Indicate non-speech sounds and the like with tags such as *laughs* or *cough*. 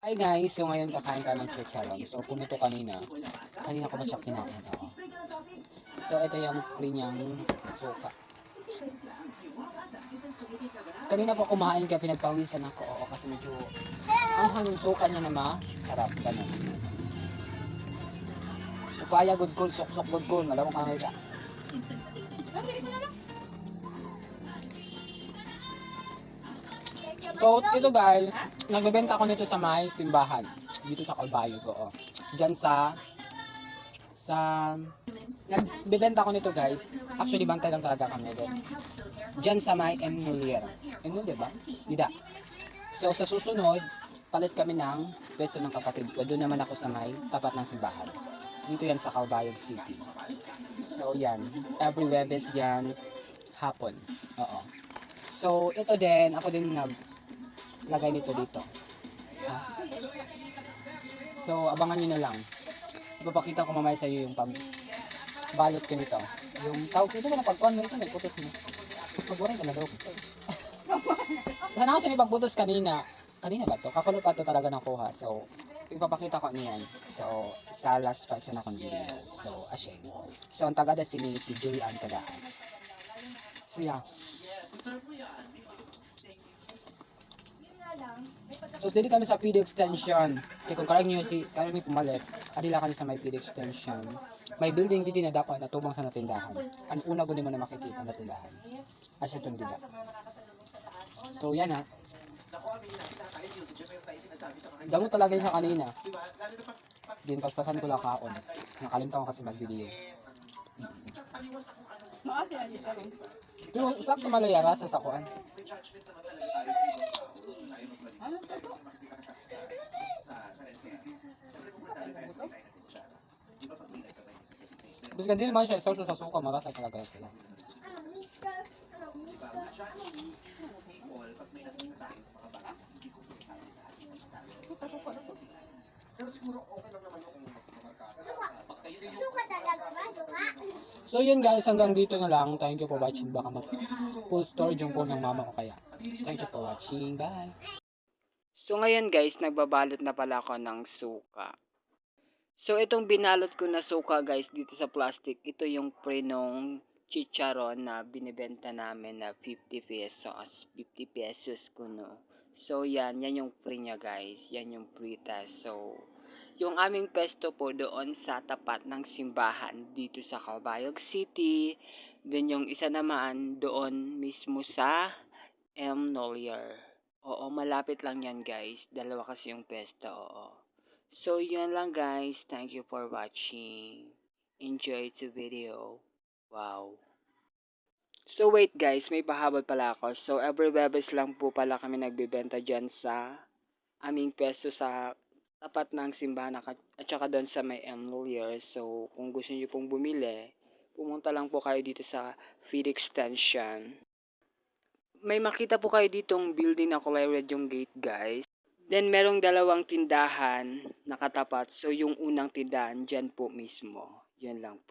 Hi guys, so ngayon kakain ka ng chicharon. So kung ito kanina, kanina ko ba siya kinain? Oo. So ito yung free niyang suka. Kanina po kumain ka, pinagpawisan ako. Oo, kasi medyo ang hanging suka niya na masarap. Ganun. Upaya good cool, sok-sok good cool. Malawang kangay ka. So, ito guys, nagbebenta ko nito sa may simbahan. Dito sa Calvario ko, oh. Diyan sa sa nagbebenta ko nito guys. Actually, bantay lang talaga kami doon. Diyan sa may M. Mulier. M. Mulier ba? Dida. So, sa susunod, palit kami ng pwesto ng kapatid ko. Doon naman ako sa may tapat ng simbahan. Dito yan sa Calbayog City. So, yan. Every Webes yan. Hapon. Oo. So, ito din, ako din nag lagay nito dito. Ha? So, abangan nyo na lang. Ipapakita ko mamaya sa iyo yung pag balot ko nito. Yung tawag nito na pagkuhan mo ito, may putos mo. Pagburay ka na daw. *laughs* Sana kasi may pagbutos kanina. Kanina ba to? Kakulot pa to talaga nakuha. So, ipapakita ko niyan. So, sa last part sa nakong video. So, ashamed. So, ang tagada si, si Julian Kadaas. So, yeah. So, dito kami sa PD extension. Kaya kung karang nyo si, karang may pumalit, adila kami sa may PD extension. May building dito na dako na tubang sa natindahan. Ang una ko naman na makikita na tindahan. Asya itong dila. So, yan ha. Damo talaga yun sa kanina. Din paspasan ko lang kaon. Nakalimutan ko kasi mag-video. Dito ron. Pero sakto malayara sa sakuan. To to? Bis ka din naman siya isang sa suka, marasa talaga sila. So yun guys, hanggang dito na lang. Thank you for watching. Baka mag full storage yung phone ng mama ko kaya. Thank you for watching. Bye! So ngayon guys, nagbabalot na pala ako ng suka. So itong binalot ko na suka guys dito sa plastic, ito yung prenong chicharon na binibenta namin na 50 pesos. 50 pesos kuno. So yan, yan yung pre niya guys. Yan yung pritas. So yung aming pesto po doon sa tapat ng simbahan dito sa Cabayog City. Then yung isa naman doon mismo sa M. Nolier. Oo, malapit lang yan guys. Dalawa kasi yung pesto, oo. So yun lang guys. Thank you for watching. Enjoy the video. Wow. So wait guys, may pahabol pala ako. So every Webes lang po pala kami nagbebenta dyan sa aming pesto sa tapat ng simbahan at saka doon sa may M. Lawyer. So, kung gusto niyo pong bumili, pumunta lang po kayo dito sa feed extension. May makita po kayo ditong building na kulay red yung gate, guys. Then, merong dalawang tindahan nakatapat. So, yung unang tindahan, dyan po mismo. Yan lang po.